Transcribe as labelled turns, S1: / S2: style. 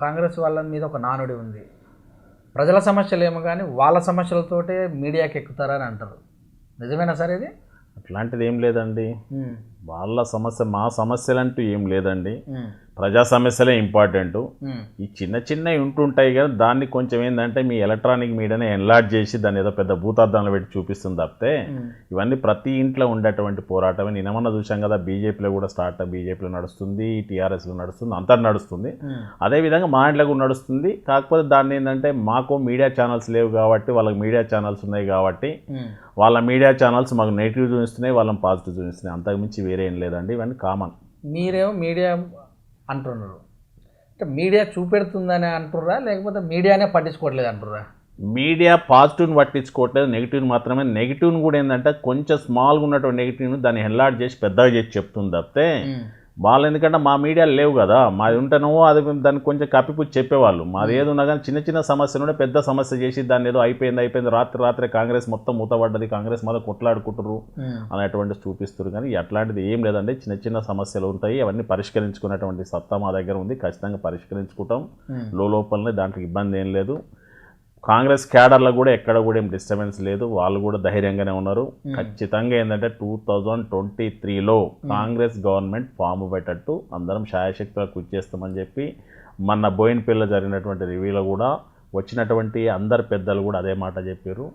S1: కాంగ్రెస్ వాళ్ళ మీద ఒక నానుడి ఉంది. ప్రజల సమస్యలు ఏమో కానీ వాళ్ళ సమస్యలతోటే మీడియాకి ఎక్కుతారని అంటారు. నిజమేనా సార్ ఇది?
S2: అట్లాంటిది ఏం లేదండి వాళ్ళ సమస్య మా సమస్యలంటూ ఏం లేదండి. ప్రజా సమస్యలే ఇంపార్టెంట్. ఈ చిన్న చిన్నవి ఉంటుంటాయి కానీ దాన్ని కొంచెం ఏంటంటే మీ ఎలక్ట్రానిక్ మీడియానే ఎన్లార్జ్ చేసి దాన్ని ఏదో పెద్ద భూతార్థంలో పెట్టి చూపిస్తుంది తప్పితే ఇవన్నీ ప్రతి ఇంట్లో ఉండేటువంటి పోరాటమే. నిన్నమన్నా చూసాం కదా బీజేపీలో కూడా స్టార్ట్ బీజేపీలో నడుస్తుంది టీఆర్ఎస్లో నడుస్తుంది అంతా నడుస్తుంది. అదేవిధంగా మా ఇంట్లో కూడా నడుస్తుంది. కాకపోతే దాన్ని ఏంటంటే మాకు మీడియా ఛానల్స్ లేవు కాబట్టి వాళ్ళకి మీడియా ఛానల్స్ ఉన్నాయి కాబట్టి. వాళ్ళ మీడియా ఛానల్స్ మాకు నెగిటివ్ చూపిస్తున్నాయి వాళ్ళని పాజిటివ్ చూపిస్తున్నాయి. అంతకుమించి వేరే ఏం లేదండి ఇవన్నీ కామన్
S1: మీరేమో మీడియా అంటున్నారు. అంటే మీడియా చూపెడుతుందని అంటుర్రా లేకపోతే మీడియానే పట్టించుకోవట్లేదు అంటుర్రా?
S2: మీడియా పాజిటివ్ని పట్టించుకోవట్లేదు నెగిటివ్ని మాత్రమే. నెగిటివ్ని కూడా ఏంటంటే కొంచెం స్మాల్గా ఉన్నటువంటి నెగిటివ్ని దాన్ని హెల్లాడ్ చేసి పెద్దగా చేసి చెప్తుంది తప్పితే వాళ్ళు ఎందుకంటే మా మీడియా లేవు కదా. మాది ఉంటేనో అది దాన్ని కొంచెం కప్పిపుచ్చి చెప్పేవాళ్ళు. మాది ఏది ఉన్నా కానీ చిన్న చిన్న సమస్యలు ఉంటే పెద్ద సమస్య చేసి దాన్ని ఏదో అయిపోయింది అయిపోయింది రాత్రి రాత్రి కాంగ్రెస్ మొత్తం మూతపడ్డది కాంగ్రెస్ మళ్ళీ కొట్లాడుకుంటారు అనేటువంటి చూపిస్తారు కానీ అట్లాంటిది ఏం లేదండి. చిన్న చిన్న సమస్యలు ఉంటాయి. అవన్నీ పరిష్కరించుకునేటువంటి సత్తా మా దగ్గర ఉంది. ఖచ్చితంగా పరిష్కరించుకుంటాం. లోపలనే దాంట్లో ఇబ్బంది ఏం లేదు. కాంగ్రెస్ క్యాడర్లో కూడా ఎక్కడ కూడా ఏం డిస్టర్బెన్స్ లేదు. వాళ్ళు కూడా ధైర్యంగానే ఉన్నారు. ఖచ్చితంగా ఏంటంటే టూ థౌజండ్ ట్వంటీ త్రీలో కాంగ్రెస్ గవర్నమెంట్ ఫామ్ పెట్టట్టు అందరం శాయశక్తిగా కృషి చేస్తామని చెప్పి మొన్న బోయినపల్లిలో జరిగినటువంటి రివ్యూలో కూడా వచ్చినటువంటి అందరు పెద్దలు కూడా అదే మాట చెప్పారు.